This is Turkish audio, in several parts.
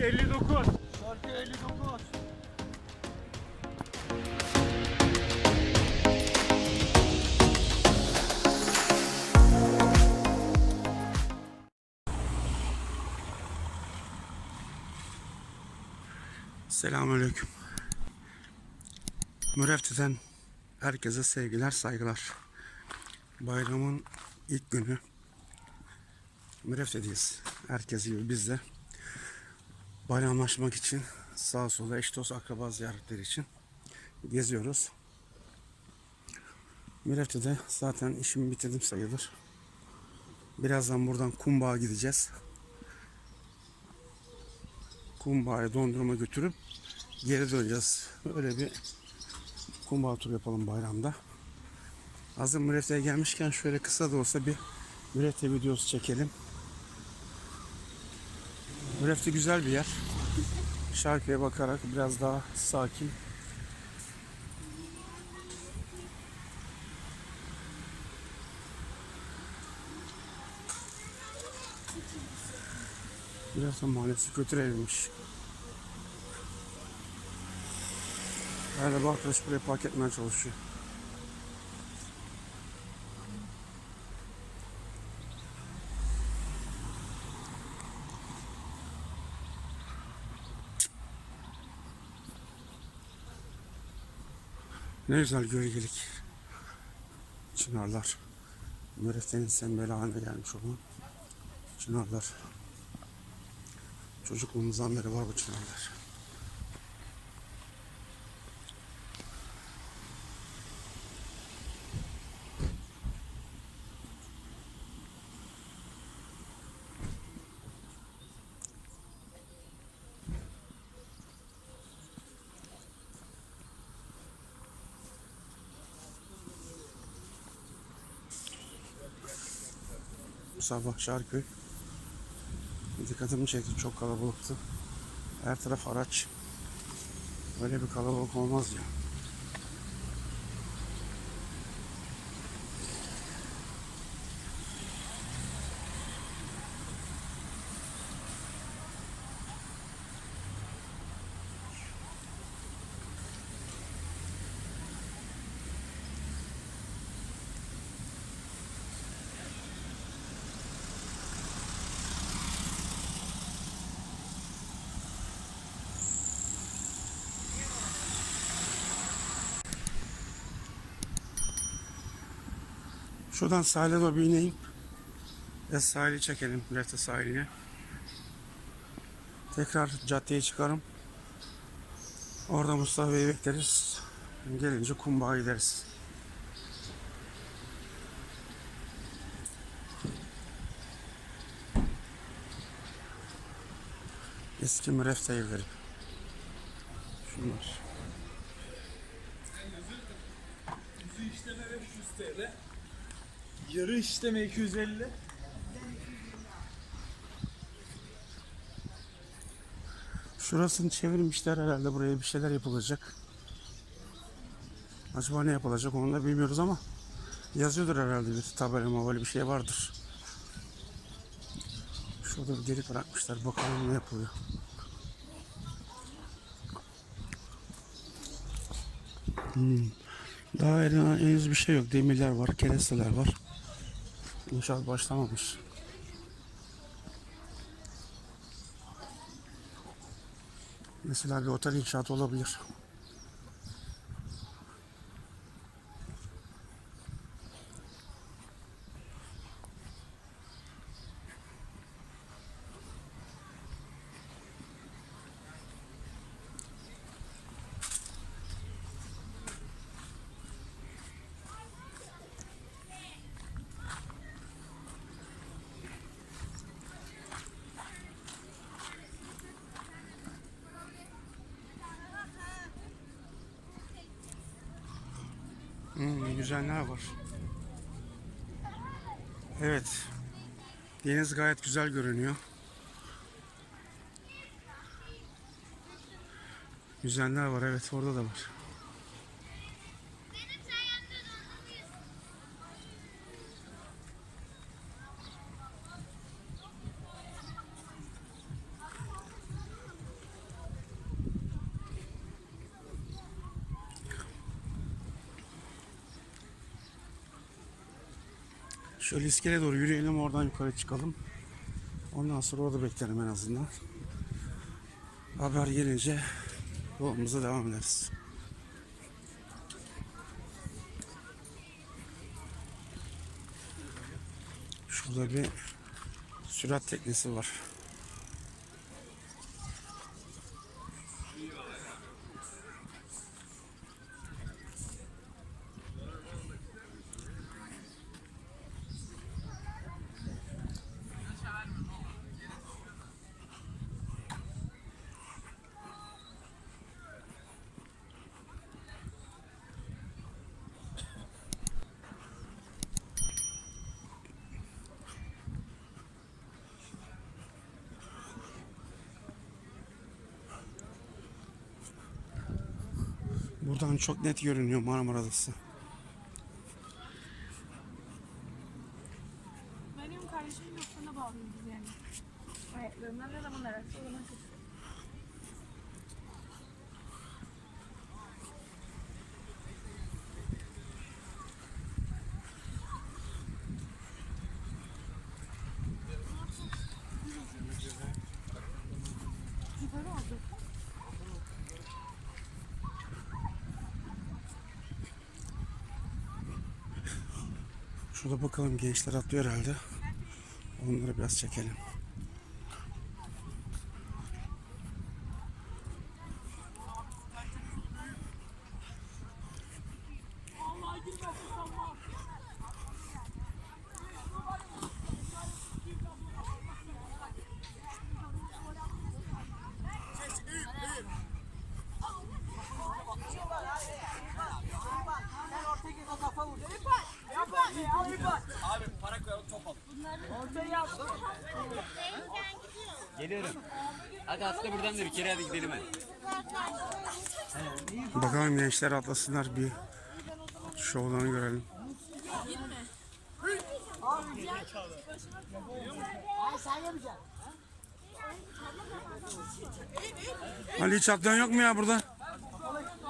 59. Şarkı 59. Selamünaleyküm. Mürefti'den herkese sevgiler, saygılar. Bayramın ilk günü. Mürefte'deyiz. Herkes gibi biz de bayramlaşmak için sağa sola eş dost akraba ziyaretleri için geziyoruz. Mürefte'de zaten işimi bitirdim sayılır. Birazdan buradan Kumbağ'a gideceğiz. Kumbağa'ya dondurma götürüp geri döneceğiz. Öyle bir kumbağ tur yapalım bayramda. Hazır Mürefte'ye gelmişken şöyle kısa da olsa bir Mürefte videosu çekelim. Mürefte güzel bir yer. Şarkıya bakarak biraz daha sakin. Biraz da mahallesi kötü evmiş. Galiba arkadaş buraya park etmeye çalışıyor. Ne güzel gölgelik. Çınarlar. Müreftenin sembeli haline gelmiş olan çınarlar. Çocukluğumuzdan beri var bu çınarlar. Bu sabah Şarköy dikkatimi çekti. Çok kalabalıktı. Her taraf araç. Böyle bir kalabalık olmaz ya. Şuradan sahile doğru ineyim. Ve sahili çekelim. Lefte sahiline. Tekrar caddeye çıkarım. Orada Mustafa Bey'i bekleriz. Gelince kumbağa gideriz. Eski mürefte evleri. Şunlar. Yüzü işleme 500 TL. Yarı işleme 250. Şurasını çevirmişler herhalde buraya bir şeyler yapılacak. Acaba ne yapılacak onu da bilmiyoruz ama yazıyordur herhalde bir tabela mabali bir şey vardır. Şurada bir delik bırakmışlar bakalım ne yapılıyor. Hmm. Daha henüz bir şey yok. Demirler var, keresteler var. İnşaat başlamamış. Mesela bir otel inşaatı olabilir. Hmm, güzeller var. Evet. Deniz gayet güzel görünüyor. Güzeller var evet orada da var. Şöyle iskeleye doğru yürüyelim oradan yukarı çıkalım. Ondan sonra orada beklerim en azından. Haber gelince yolumuza devam ederiz. Şurada bir sürat teknesi var. Buradan çok net görünüyor Marmara Adası. Benim kardeşim yok sana bağlıyız yani. Ayaklarımdan ne zaman ararsa o zaman kesin. Yukarı aldı. Şurada bakalım gençler atlıyor herhalde. Onları biraz çekelim. Geliyorum. Hadi atla buradan da bir kere hadi gidelim hadi. Bakalım gençler atlasınlar bir şovlarını görelim. Ali hiç atlayan yok mu ya burada?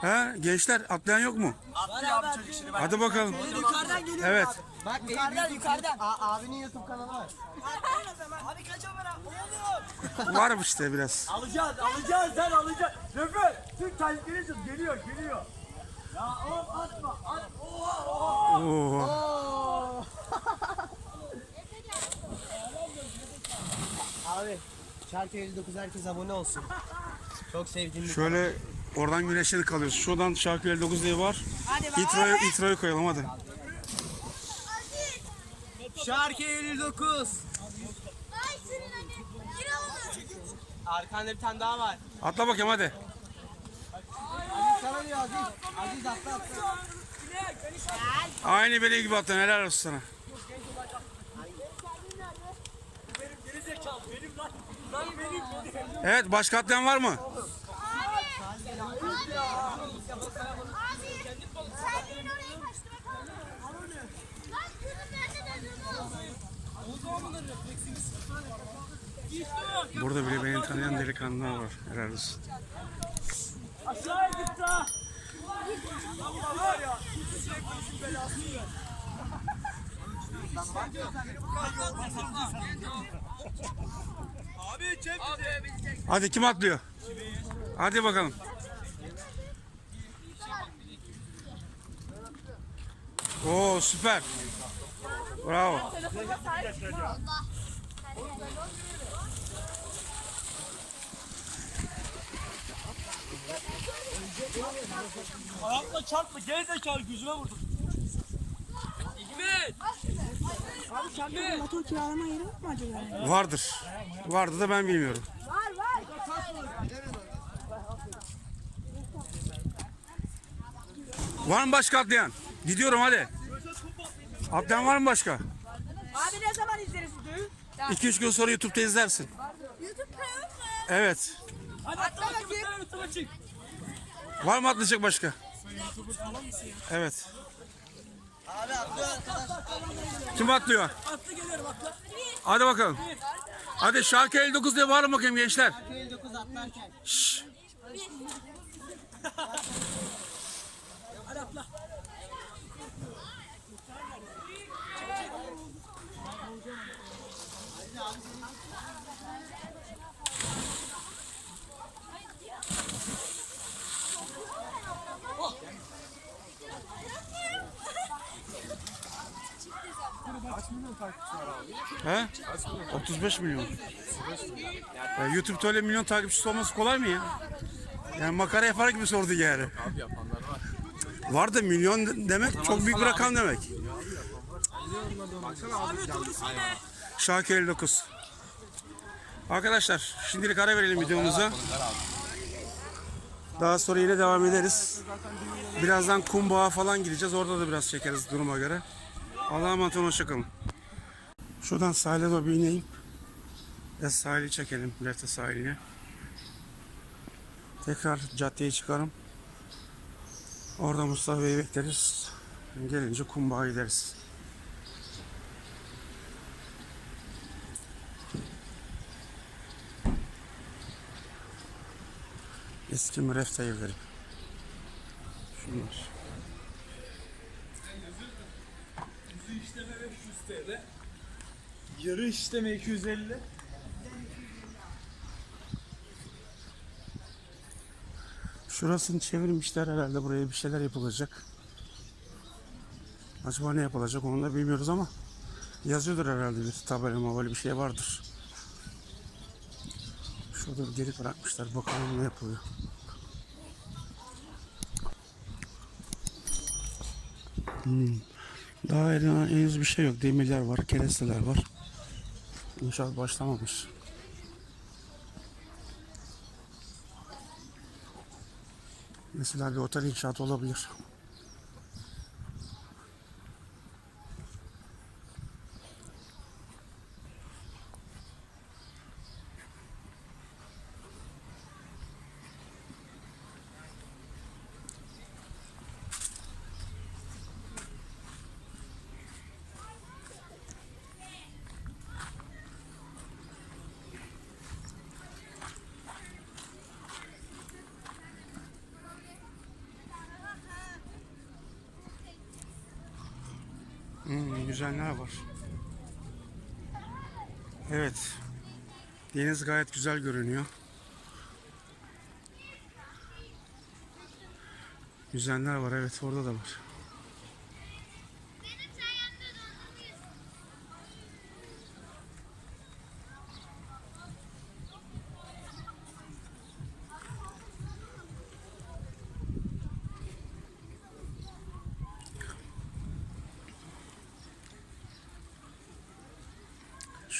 He gençler atlayan yok mu? Hadi bakalım. Evet. Bak yukarıdan yukarıdan. A- abinin YouTube kanalı var. Abi kaç abone oğlum? Varım işte biraz. Alacağız, alacağız sen alacaksın. Nöbet, Türk talipleri tut, geliyor, geliyor. Ya oğlum atma, at. Oha, oha. Oo. Abi Şarkı 59 herkes abone olsun. Çok sevdiğim bir Şöyle oradan güneşlik kalıyoruz. Şuradan Şarkı 59 diye var. İtroyu, İtroyu koyalım hadi. Şarkı 59. Ay senin anne. Gir onu. Arkanda bir tane daha var. Atla bakayım hadi. Aziz sana diyor Aziz. Aziz atla atla. Aynı benim gibi attın helal olsun sana. Evet başka atlayan var mı? Abi. Sen Burada bile beni tanıyan delikanlılar var. Olsun. Aşağıya git. Abi çek. Hadi kim atlıyor? Hadi bakalım. Oo süper. Bravo. Ayakla çarpma, geri zekalı gözüme vurdun. Motor kiralama yeri yok mu acaba? Vardır. Vardı da ben bilmiyorum. Var var. Var mı başka atlayan? Gidiyorum hadi. Atlayan var mı başka? Abi ne zaman? 2-3 gün sonra YouTube'da izlersin. YouTube kanalı mı? Evet. Hadi atla bakayım. YouTube'a çık. Var mı atlayacak başka? Evet. Abi atlıyor arkadaş. Kim atlıyor? Atla geliyorum atla. Hadi bakalım. Hadi şarkı 59 diye bağırın bakayım gençler. Şarkı 59 atlarken. Şşş. Hadi atla. He? 35 milyon. Ya YouTube'da öyle milyon takipçisi olması kolay mı ya? Yani makara yapar gibi sordu yani. Abi yapanlar var. Var da milyon de- demek çok büyük bir rakam demek. Şakir 59. Arkadaşlar şimdilik ara verelim videomuza. Daha sonra yine devam ederiz. Birazdan Kumbağa falan gideceğiz. Orada da biraz çekeriz duruma göre. Allah'a emanet olun. Hoşçakalın. Şuradan sahile doğru bir ineyim. Ve sahili çekelim. Lefte sahiline. Tekrar caddeye çıkarım. Orada Mustafa Bey'i bekleriz. Gelince Kumbağ'a gideriz. Eski mürefte evleri. Şunlar. Yarı işleme 250. Şurasını çevirmişler herhalde buraya bir şeyler yapılacak. Acaba ne yapılacak onu da bilmiyoruz ama yazıyordur herhalde bir tabela mabali bir şey vardır. Şurada bir bırakmışlar bakalım ne yapılıyor. Hmm. Daha henüz bir şey yok. Demirler var, keresteler var. İnşaat başlamamış. Mesela bir otel inşaatı olabilir. Hmm, güzeller var. Evet. Deniz gayet güzel görünüyor. Güzeller var evet orada da var.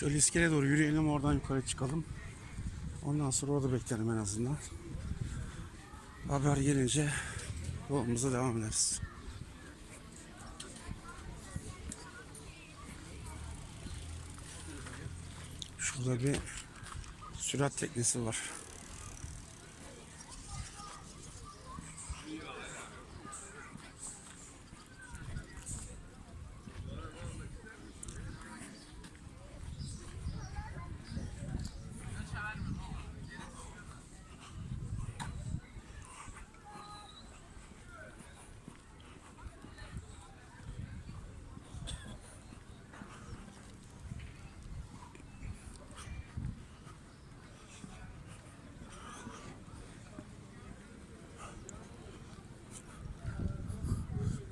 Şöyle iskeleye doğru yürüyelim oradan yukarı çıkalım. Ondan sonra orada beklerim en azından. Haber gelince yolumuza devam ederiz. Şurada bir sürat teknesi var.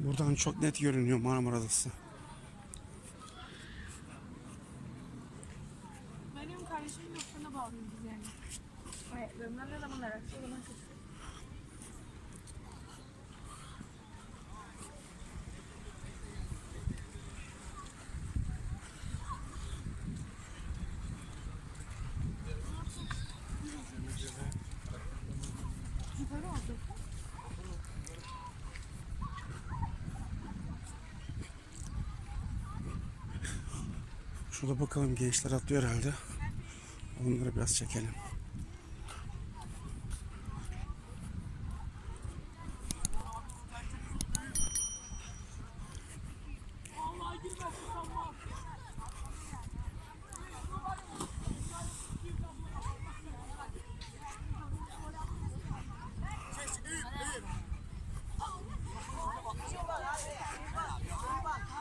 Buradan çok net görünüyor Marmara Adası. Benim kardeşim yok sana bağlıyım biz yani. Ayaklarımdan ne zaman ararsa o zaman kötü. Yukarı oldu. Şurada bakalım gençler atlıyor herhalde. Onları biraz çekelim.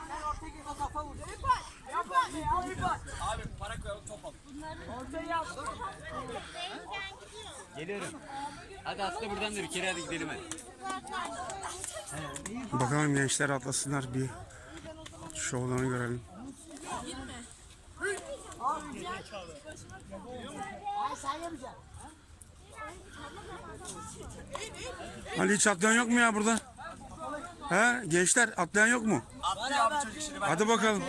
Sen ortaya gir o kafa vur. Abi para koyalım top alalım. Geliyorum. Hadi atla buradan da bir kere hadi gidelim hadi. Bakalım gençler atlasınlar bir şovlarını görelim. Ali hiç atlayan yok mu ya burada? He gençler atlayan yok mu? Atlıyor abi çocuk şimdi bak. Hadi bakalım.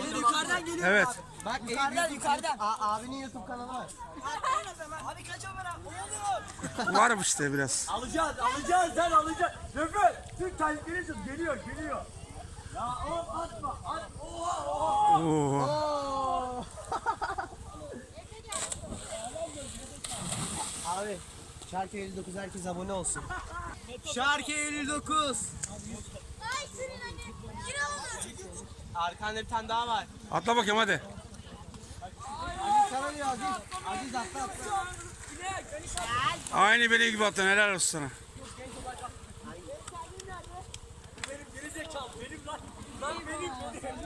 Evet. Bak yukarıdan yukarıdan. A, abinin YouTube kanalı var. Abi kaç kamera? Oğlum. Varmış işte biraz. Alacağız, alacağız sen alacaksın. Nefes, Türk talipleri için geliyor, geliyor. Ya oğlum atma, at. Oha, oha. Oo. Oo. Abi Şarkı 59 herkes abone olsun. Şarkı 59. Ay senin anne. Yine olur. Arkanda bir tane daha var. Atla bakayım hadi. Aziz sana diyor Aziz. Aziz atla atla. Aynı benim gibi atlan helal olsun sana.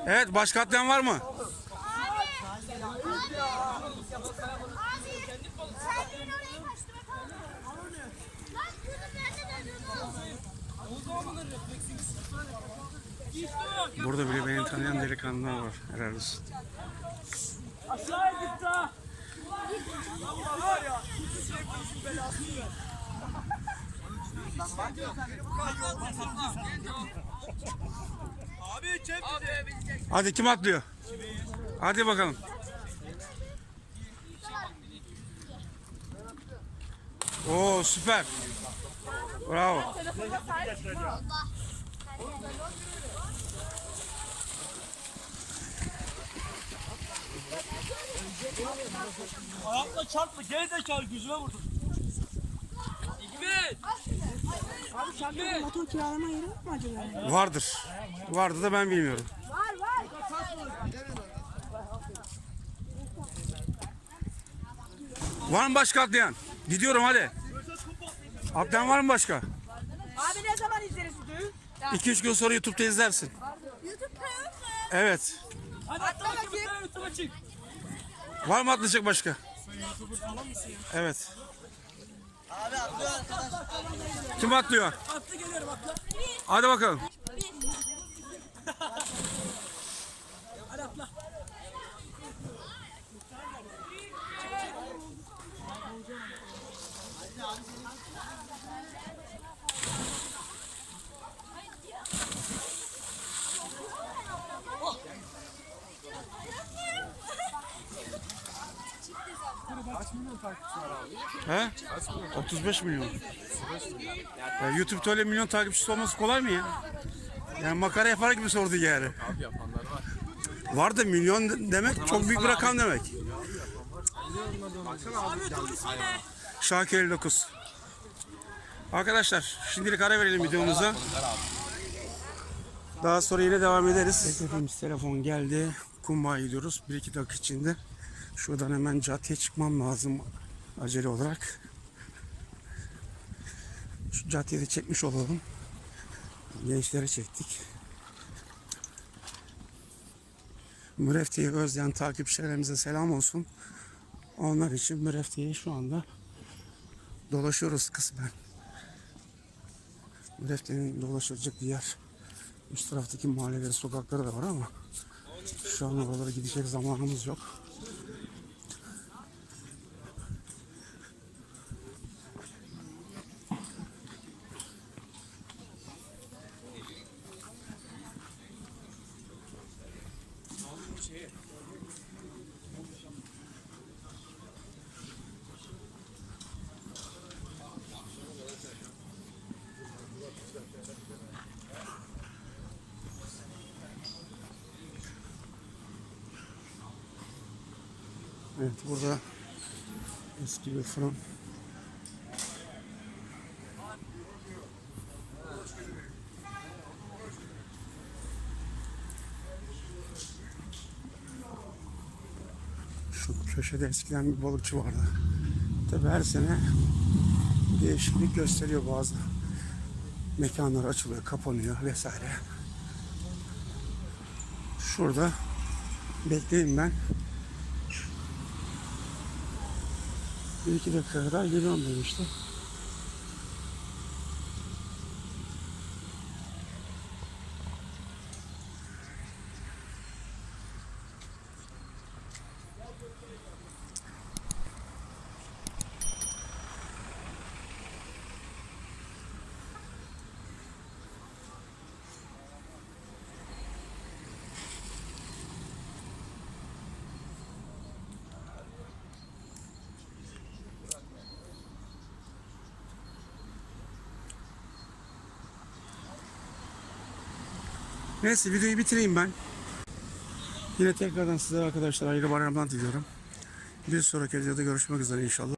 Evet başka atlayan var mı? Burada bile beni tanıyan delikanlılar var helal. Aşağıya git ha. Allah var ya. Hiçbir şey başım belasını ver. Abi çek bizi. Hadi kim atlıyor? Hadi bakalım. Oo süper. Bravo. Ayakla çarpma, gerizekalı yüzüme vurdun. Abi bu motor kiralama yeri yok mu acaba? Vardır. Vardı da ben bilmiyorum. Var var. Var mı başka atlayan? Gidiyorum hadi. Atlayan var mı başka? Abi ne zaman izleriz videoyu? 2-3 gün sonra YouTube'da izlersin. YouTube'da yok mu? Evet. Hadi atla bakayım. Var mı atlayacak başka? Evet. Abi atlıyor arkadaş. Kim atlıyor? Atla geliyorum atla. Hadi bakalım. Hadi atla. He? 35 milyon. Ya YouTube'da öyle milyon takipçisi olması kolay mı ya? Yani makara yapar gibi sordu yani. Abi yapanlar var. Var da milyon de- demek çok büyük bir rakam demek. Şakir 59. Arkadaşlar şimdilik ara verelim videomuza. Daha sonra yine devam ederiz. Beklediğimiz telefon geldi. Kumbaya gidiyoruz. 1-2 dakika içinde. Şuradan hemen caddeye çıkmam lazım acele olarak. Şu caddeyi de çekmiş olalım. Gençlere çektik. Mürefte'yi özleyen takipçilerimize selam olsun. Onlar için Mürefte'yi şu anda dolaşıyoruz kısmen. Mürefte'nin dolaşılacak bir yer. Üst taraftaki mahalleleri, sokakları da var ama şu an oralara gidecek zamanımız yok. Evet burada eski bir fırın. Şu köşede eskiden bir balıkçı vardı. Tabi her sene değişiklik gösteriyor bazı mekanlar açılıyor, kapanıyor vesaire. Şurada bekleyeyim ben. Bir iki dakika kadar geliyorum demişti. Neyse videoyu bitireyim ben. Yine tekrardan size arkadaşlar hayırlı bayramlar diliyorum. Bir sonraki videoda görüşmek üzere inşallah.